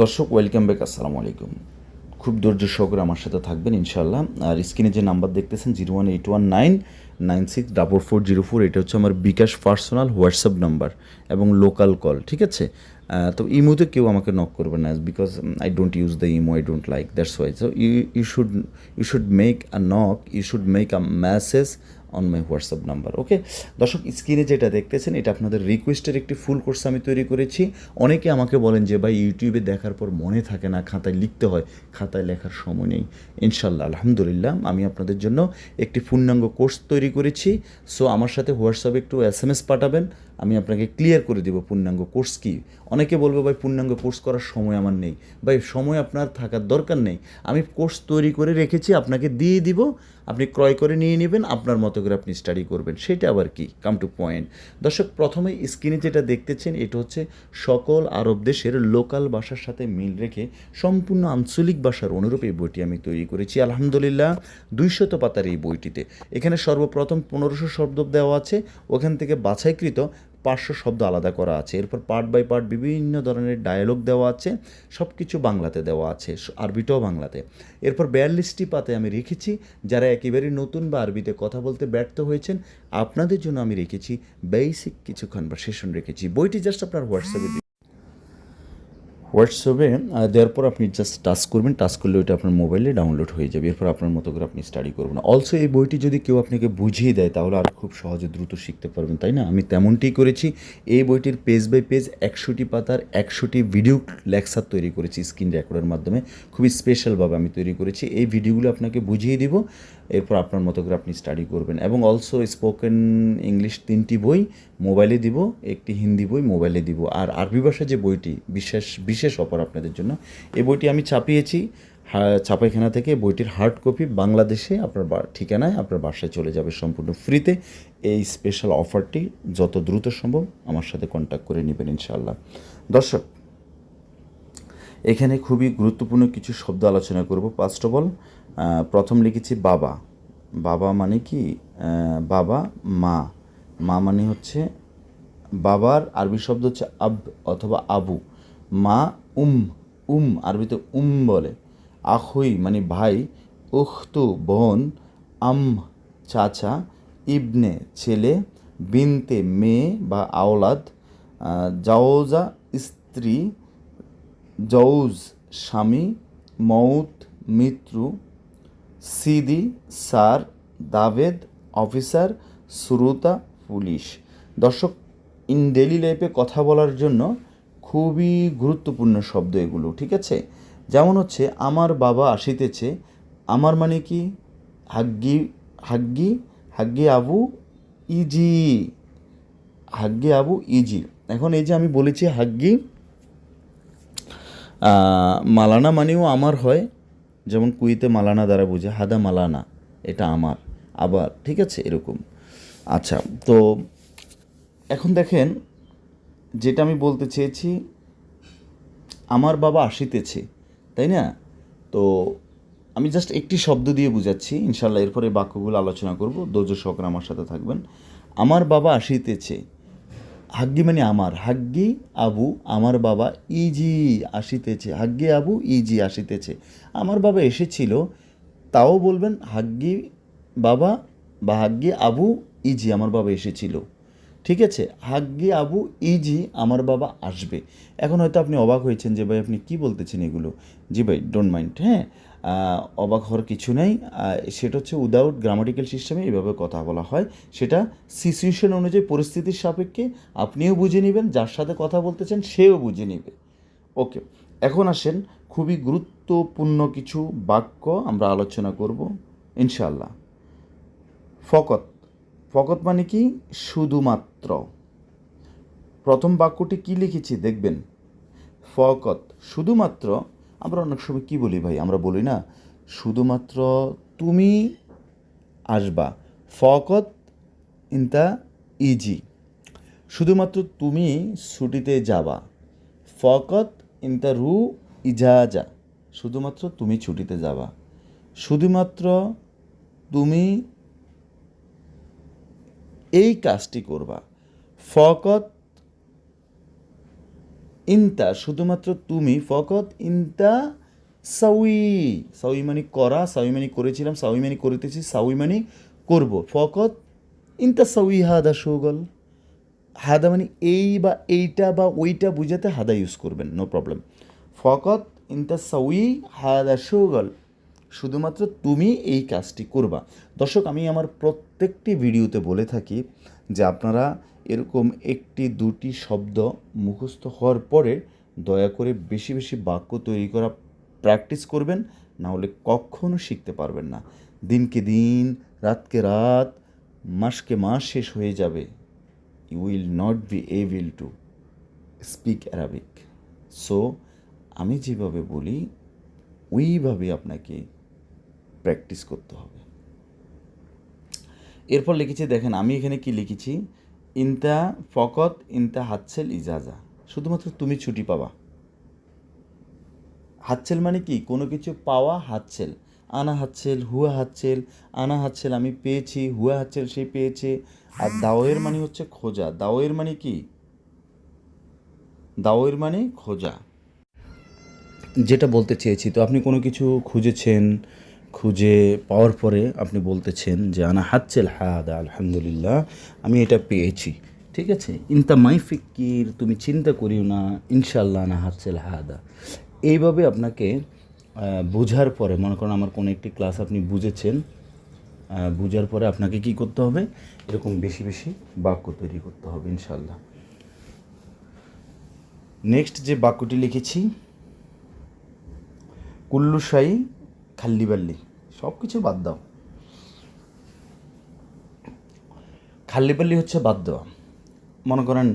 দর্শক welcome back আসসালামু আলাইকুম। খুব ধৈর্য সহকারে আমার সাথে থাকবেন ইনশাল্লাহ আর স্ক্রিনে যে নাম্বার দেখতেছেন zero one eight one nine nine six double four zero four এটা হচ্ছে আমার বিকাশ পার্সোনাল হোয়াটসঅ্যাপ নাম্বার এবং লোকাল কল ঠিক আছে? তো ইমোতে কেউ আমাকে নক করবে না because I don't use the imo I don't like that's why so you you should you should make a knock you should make a message on my WhatsApp number okay দর্শক স্ক্রিনে যেটা দেখতেছেন, এটা আপনাদের রিকোয়েস্টের একটি full course আমি তৈরি করেছি। অনেকে আমাকে বলেন যে, ভাই ইউটিউবে দেখার পর মনে থাকে না, খাতায় লিখতে হয়। খাতায় লেখার সময় নেই। ইনশাল্লাহ আলহামদুলিল্লাহ, আমি আপনাদের জন্য একটি পূর্ণাঙ্গ কোর্স তৈরি করেছি। সো আমার সাথে হোয়াটসঅ্যাপে একটু এস এম এস পাঠাবেন। আমি আপনাকে ক্লিয়ার করে দেবো পূর্ণাঙ্গ কোর্স কী। অনেকে বলবে, ভাই, পূর্ণাঙ্গ কোর্স করার সময় আমার নেই। ভাই, সময় আপনার থাকার দরকার নেই। আমি কোর্স তৈরি করে রেখেছি, আপনাকে দিয়ে দিব, আপনি ক্রয় করে নিয়ে নেবেন, আপনার মতো করে আপনি স্টাডি করবেন। সেটা আবার কি? কাম টু পয়েন্ট দর্শক, প্রথমে স্ক্রিনে যেটা দেখতেছেন, এটা হচ্ছে সকল আরব দেশের লোকাল ভাষার সাথে মিল রেখে সম্পূর্ণ আঞ্চলিক ভাষার অনুরূপ এই বইটি আমি তৈরি করেছি। আলহামদুলিল্লাহ, দুইশত পাতার এই বইটিতে। এখানে সর্বপ্রথম পনেরোশো শব্দ দেওয়া আছে, ওখান থেকে বাছাইকৃত পাঁচশো শব্দ আলাদা করা আছে। এরপর পার্ট বাই পার্ট বিভিন্ন ধরনের ডায়ালগ দেওয়া আছে। সব কিছু বাংলাতে দেওয়া আছে আরবিটাও বাংলাতে। এরপর বিয়াল্লিশটি পাতে আমি রেখেছি। যারা একেবারেই নতুন বা আরবিতে কথা বলতে ব্যর্থ হয়েছেন, আপনাদের জন্য আমি রেখেছি বেসিক কিছু কনভারসেশন রেখেছি। বইটি জাস্ট আপনার হোয়াটসঅ্যাপে হোয়াটসঅ্যাপে দেওয়ার পর আপনি জাস্ট টাচ করবেন টাচ করলে ওইটা আপনার মোবাইলে ডাউনলোড হয়ে যাবে। এরপর আপনার মতো করে আপনি স্টাডি করবেন। অলসো এই বইটি যদি কেউ আপনাকে বুঝিয়ে দেয়, তাহলে আর খুব সহজে দ্রুত শিখতে পারবেন, তাই না? আমি তেমনটিই করেছি। এই বইটির পেজ বাই পেজ একশোটি পাতার একশোটি ভিডিও লেকচার তৈরি করেছি স্ক্রিন রেকর্ডের মাধ্যমে। খুবই স্পেশালভাবে আমি তৈরি করেছি। এই ভিডিওগুলো আপনাকে বুঝিয়ে দিব, এরপর আপনার মতো করে আপনি স্টাডি করবেন। এবং অলসো স্পোকেন ইংলিশ তিনটি বই মোবাইলে দিব, একটি হিন্দি বই মোবাইলে দিব। আর আরবি ভাষা যে বইটি, বিশেষ বিশেষ অফার আপনাদের জন্য। এই বইটি আমি ছাপিয়েছি। ছাপাইখানা থেকে বইটির হার্ড কপি বাংলাদেশে আপনার ঠিকানায় আপনার বাসায় চলে যাবে সম্পূর্ণ ফ্রিতে এই স্পেশাল অফারটি যত দ্রুত সম্ভব আমার সাথে কন্ট্যাক্ট করে নেবেন ইনশাআল্লাহ। দর্শক, এখানে খুবই গুরুত্বপূর্ণ কিছু শব্দ আলোচনা করব। ফার্স্ট অফ অল প্রথম লিখেছি বাবা। বাবা মানে কি? বাবা, মা। মা মানে হচ্ছে বাবার, আরবি শব্দ হচ্ছে আব অথবা আবু। মা উম উম, আরবিতে উম বলে। আখুই মানে ভাই, উখতু বোন, আম চাচা, ইবনে ছেলে, বিনতে মেয়ে বা আওলাদ জাওজা স্ত্রী জৌজ স্বামী মৌত মৃত্যু সিদি স্যার দাভেদ অফিসার শ্রোতা পুলিশ। দর্শক, ইন ডেলি লাইফে কথা বলার জন্য খুবই গুরুত্বপূর্ণ শব্দ এগুলো, ঠিক আছে? যেমন হচ্ছে, আমার বাবা আসিতেছে, আমার মানে কি? হাগ্গি হাগ্গি হাগ্গি আবু ইজি, হাগ্গি আবু ইজি। এখন এই যে আমি বলেছি হাগ্গি মালানা মানেও আমার হয়, যেমন কুইতে মালানা দ্বারা বোঝে, হাদা মালানা, এটা আমার, আবার। ঠিক আছে, এরকম। আচ্ছা তো এখন দেখেন যেটা আমি বলতে চেয়েছি, আমার বাবা আসিতেছে, তাই না? তো আমি জাস্ট একটি শব্দ দিয়ে বুঝাচ্ছি ইনশাল্লাহ এরপরে বাক্যগুলো আলোচনা করব দোজ সহকারে আমার সাথে থাকবেন। আমার বাবা আসিতেছে, হাগ্গি মানে আমার, হাগ্গি আবু, আমার বাবা ইজি আসিতেছে, হাগ্গি আবু ইজি আসিতেছে। আমার বাবা এসেছিল, তাও বলবেন হাগ্গি বাবা বা হাগ্গি আবু ইজি, আমার বাবা এসেছিল। ঠিক আছে হাগ্গি আবু ইজি আমার বাবা আসবে। এখন হয়তো আপনি অবাক হয়েছেন যে ভাই আপনি কি বলতেছেন এগুলো? জি ভাই ডোন্ট মাইন্ড হ্যাঁ? অবাক হওয়ার কিছু নেই। সেটা হচ্ছে উইদাউট গ্রামাটিক্যাল সিস্টেমে এভাবে কথা বলা হয়। সেটা সিচুয়েশন অনুযায়ী পরিস্থিতির সাপেক্ষে আপনিও বুঝে নেবেন, যার সাথে কথা বলতেছেন সেও বুঝে নেবে। ওকে এখন আসেন খুবই গুরুত্বপূর্ণ কিছু বাক্য আমরা আলোচনা করব ইনশাল্লাহ ফকত ফকত মানে কি? শুধুমাত্র। প্রথম বাক্যটি কি লিখেছি দেখবেন? ফকত, শুধুমাত্র। আমরা অনেক সময় কি বলি ভাই? আমরা বলি না, শুধুমাত্র তুমি আসবা। ফকত ইনতা ইজি। শুধুমাত্র তুমি ছুটিতে যাবা। ফকত ইন ইনতা রু ইজাজা। শুধুমাত্র তুমি ছুটিতে যাবা। শুধুমাত্র তুমি এই কাজটি করবা। ফকত ইনতা, শুধুমাত্র তুমি, ফকত ইনতা সাউই। সাউই মানে করা, সাউই মানে করেছিলাম, সাউই মানে করিতেছি, সাউই মানে করব। ফকত ইনতা সাউই হাদা সুগল। হাদা মানে এই বা এইটা বা ওইটা বুঝাতে হাদা ইউজ করবেন নো প্রবলেম ফকত ইনতা সাউই হাদা সুগল। শুধুমাত্র তুমি এই কাজটি করবা। দর্শক, আমি আমার প্রত্যেকটি ভিডিওতে বলে থাকি যে আপনারা এরকম একটি, দুটি শব্দ মুখস্থ হওয়ার পরে দয়া করে বেশি বেশি বাক্য তৈরি করা প্র্যাকটিস করবেন, না হলে কখনো শিখতে পারবেন না। দিনকে দিন, রাতকে রাত, মাসকে মাস শেষ হয়ে যাবে। You will not be able to speak Arabic so আমি যেভাবে বলি, ওইভাবে আপনাকে প্র্যাকটিস করতে হবে। এরপর লিখেছি, দেখেন আমি এখানে কি লিখেছি? ইনতা ফকত, ইনতা হাতছেল ইজাজা। শুধুমাত্র তুমি ছুটি পাবা। হাতছেল মানে কি? কোনো কিছু পাওয়া হাতছেল। আনা হাতছেল, হুয়া হাতছেল, আনা হাতছেল আমি পেয়েছি, হুয়া হাতছেল সে পেয়েছে। আর দাওয়ের মানে হচ্ছে খোঁজা। দাওয়ের মানে কি? দাওয়ের মানে খোঁজা। যেটা বলতে চেয়েছি, তো আপনি কোনো কিছু খুঁজেছেন? খুঁজে পাওয়ার পরে আপনি বলতেছেন যে, আনা হাতছেল হাদা, আলহামদুলিল্লাহ, আমি এটা পেয়েছি। ঠিক আছে? ইনতা মাই ফিকির, তুমি চিন্তা করিও না ইনশাল্লাহ আনা হাতছেল হাদা। এইভাবে আপনাকে বোঝার পরে, মনে করেন আমার কোনো একটি ক্লাস আপনি বুঝেছেন বুঝার পরে আপনাকে কি করতে হবে? এরকম বেশি বেশি বাক্য তৈরি করতে হবে ইনশাল্লাহ নেক্সট যে বাক্যটি লিখেছি, কুল্লু শাহী খাল্লিবাল্লি সব কিছু বাদ দাও। খাল্লিবাল্লি হচ্ছে বাদ দেওয়া। মনে করেন,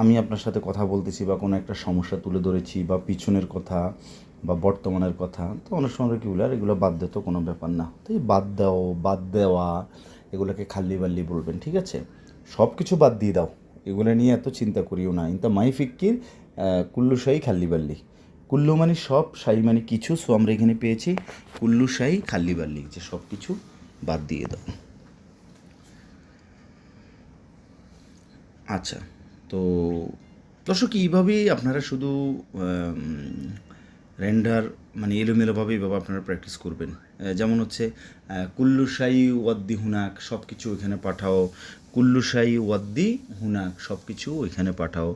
আমি আপনার সাথে কথা বলতেছি বা কোনো একটা সমস্যা তুলে ধরেছি বা পিছনের কথা বা বর্তমানের কথা, তো অনেক সময় কি বলে আর এগুলো বাদ দিতে কোনো ব্যাপার না। তো এই বাদ দাও, বাদ দেওয়া, এগুলোকে খাল্লি বাল্লি বলবেন, ঠিক আছে? সব কিছু বাদ দিয়ে দাও। এগুলো নিয়ে এত চিন্তা করিও না। কিন্তু মাই ফিক্কির কুল্লু শাহী খাল্লি বাল্লি কুল্লু মানে সব শাহী মানে কিছু সো আমরা এখানে পেয়েছি কুল্লু শাহী খাল্লি বাল্লি যে সব কিছু বাদ দিয়ে দাও। আচ্ছা তো দর্শক এইভাবেই আপনারা শুধু রেন্ডার মানে এলোমেলোভাবে এইভাবে আপনারা প্র্যাকটিস করবেন। যেমন হচ্ছে আহ, কুল্লুশাই ওয়াদ্দি হুনাক সব কিছু ওইখানে পাঠাও। কুল্লুশাই ওয়াদ্দি হুনাক সব কিছু ওইখানে পাঠাও।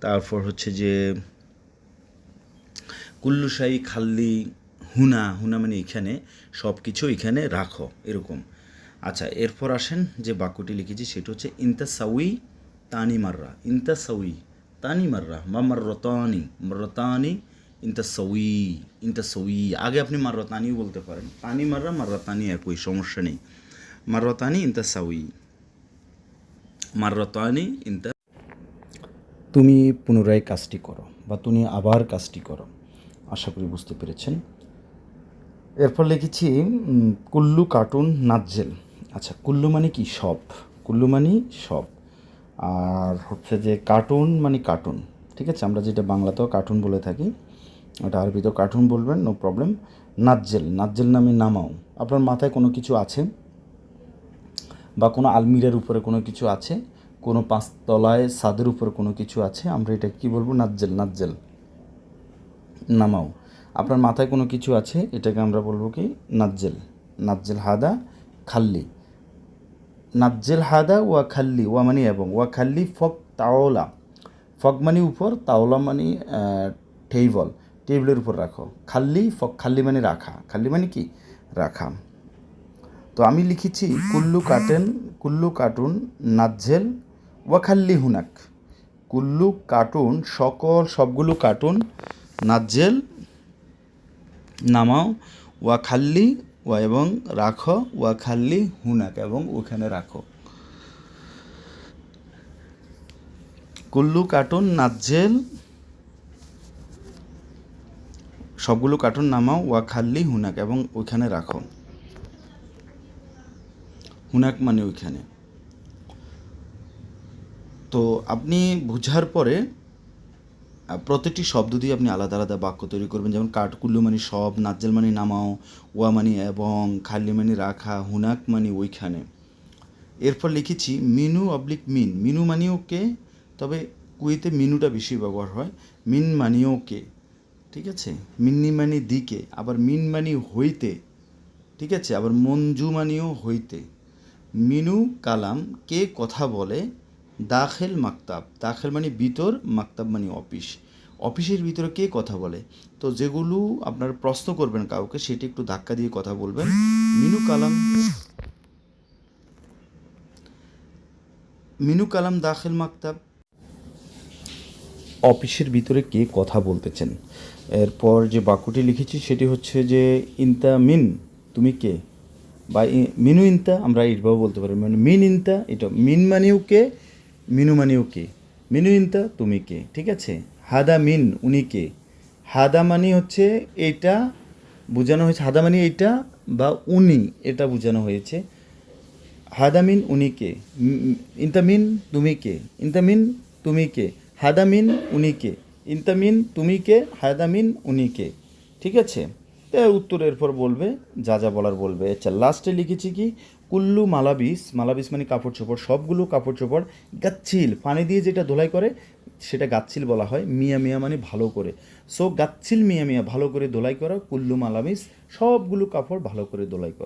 তারপর হচ্ছে যে কুল্লুশাই, খাল্লি, হুনা হুনা মানে এখানে সব কিছু এখানে রাখো, এরকম। আচ্ছা এরপর আসেন যে বাক্যটি লিখেছি, সেটা হচ্ছে, ইনতা সাউই তানি মাররা। ইনতা সাউই তানি মাররা, মা মাররতানি মাররতানি, ইনতা সউই ইনতা সউই। আগে আপনি মাররতানিও বলতে পারেন। তানি মাররা, মাররতানি একই সমস্যা নেই। মাররতানি, ইনতা সাউই। মাররতানি, ইনতা তুমি পুনরায় কাজটি করো, বা তুমি আবার কাজটি করো। আশা করি বুঝতে পেরেছেন। এরপর লিখেছি কুল্লু কার্টুন নাজ্জেল। আচ্ছা কুল্লু মানে কি? সব। কুল্লু মানে সব। আর হচ্ছে যে কার্টুন মানে কার্টুন। ঠিক আছে? আমরা যেটা বাংলাতেও কার্টুন বলে থাকি, ওটা আরবিতেও কার্টুন বলবেন, নো প্রবলেম। নাজ্জেল। নাজ্জেল নামে নামাও। আপনার মাথায় কোনো কিছু আছে? বা কোনো আলমিরার উপরে কোনো কিছু আছে? কোনো পাঁচতলায় ছাদের উপরে কোনো কিছু আছে? আমরা এটা কি বলব? নাজ্জেল নাজ্জেল। নামাও। আপনার মাথায় কোনো কিছু আছে, এটাকে আমরা বলব কি? নাজ্জেল। নাজ্জেল হাদা, খাল্লি। নাজ্জেল হাদা ওয়া খাল্লি, ওয়া মানে এবং। ওয়া খাল্লি, ফক, তাওলা। ফক মানে উপর, তাওলা মানে টেবল টেবিলের উপর রাখো। খাল্লি, ফক, খাল্লি মানে রাখা। খাল্লি মানে কি? রাখা। তো আমি লিখেছি, কুল্লু কাটেন, কুল্লু কার্টুন নাজ্জেল, ওয়া খাল্লি হুনাক। কুল্লু কার্টুন সকল সবগুলো কার্টুন নাজ্জেল, নামাও, ওয়া খাল্লি, ওয়া এবং রাখো, ওয়া খাল্লি হুনাক এবং ওখানে রাখো। কুল্লু কার্টুন, নাজ্জেল, সবগুলো কার্টুন নামাও, ওয়া খাল্লি হুনাক এবং ওইখানে রাখো। হুনাক মানে ওইখানে। তো আপনি বুঝার পরে প্রতিটি শব্দ দিয়ে আপনি আলাদা আলাদা বাক্য তৈরি করবেন। যেমন কাঠকুল্লু মানে সব, নাজ্জেল মানে নামাও, ওয়া মানে এবং খাল্লি মানে রাখা, হুনাক মানে ওইখানে। এরপর লিখেছি, মিনু অবলিক মিন। মিনু মানেও কে? তবে কুইতে মিনুটা বেশি ব্যবহার হয়। মিন মানিও কে? ঠিক আছে? মিন্নি মানি দিকে, আবার মিন মানি হইতে। ঠিক আছে? আবার মঞ্জু মানিও হইতে। মিনু কালাম, কে কথা বলে? দাখেল মাকতাব। দাখেল মানে ভিতর মাকতাব মানে অফিস। অফিসের ভিতরে কে কথা বলে? তো যেগুলো আপনার প্রশ্ন করবেন কাউকে, সেটি একটু ধাক্কা দিয়ে কথা বলবেন। মিনু কালাম। মিনু কালাম, দাখিল মাকতাব। অফিসের ভিতরে কে কথা বলতেছেন? এরপর যে বাক্যটি লিখেছি, সেটি হচ্ছে যে, ইনতা মিন তুমি কে? বা মিনু ইনতা আমরা এইভাবে বলতে পারি। মানে মিন ইনতা এটা, মিন মানিও কে মিনু মানিও কে? মিনু ইনতা তুমি কে? ঠিক আছে? হাদা মিন উনি কে? হাদা মানি হচ্ছে এটা বোঝানো হয়েছে হাদা মানি এটা বা উনি এটা বোঝানো হয়েছে। হাদামিন উনি কে? উম, ইন্তামিন তুমি কে? ইন্তামিন তুমি কে? হাদামিন উনি কে? ইন্তামিন তুমি কে? হাদামিন উনি কে? ঠিক আছে? তো এর উত্তর এরপর বলবে যা যা বলার বলবে। আচ্ছা লাস্টে লিখেছি কি? কুল্লু মালাবিস মালাবিস মানে কাপড় চোপড়, সবগুলো কাপড় চোপড় গাচ্ছিল, পানি দিয়ে যেটা ধোলাই করে সেটা গাচ্ছিল বলা হয়, মিয়া মিয়া মানে ভালো করে। সো গাচ্ছিল মিয়া মিয়া ভালো করে ধোলাই করা, কুল্লু মালাবিস, সবগুলো কাপড় ভালো করে ধোলাই করা।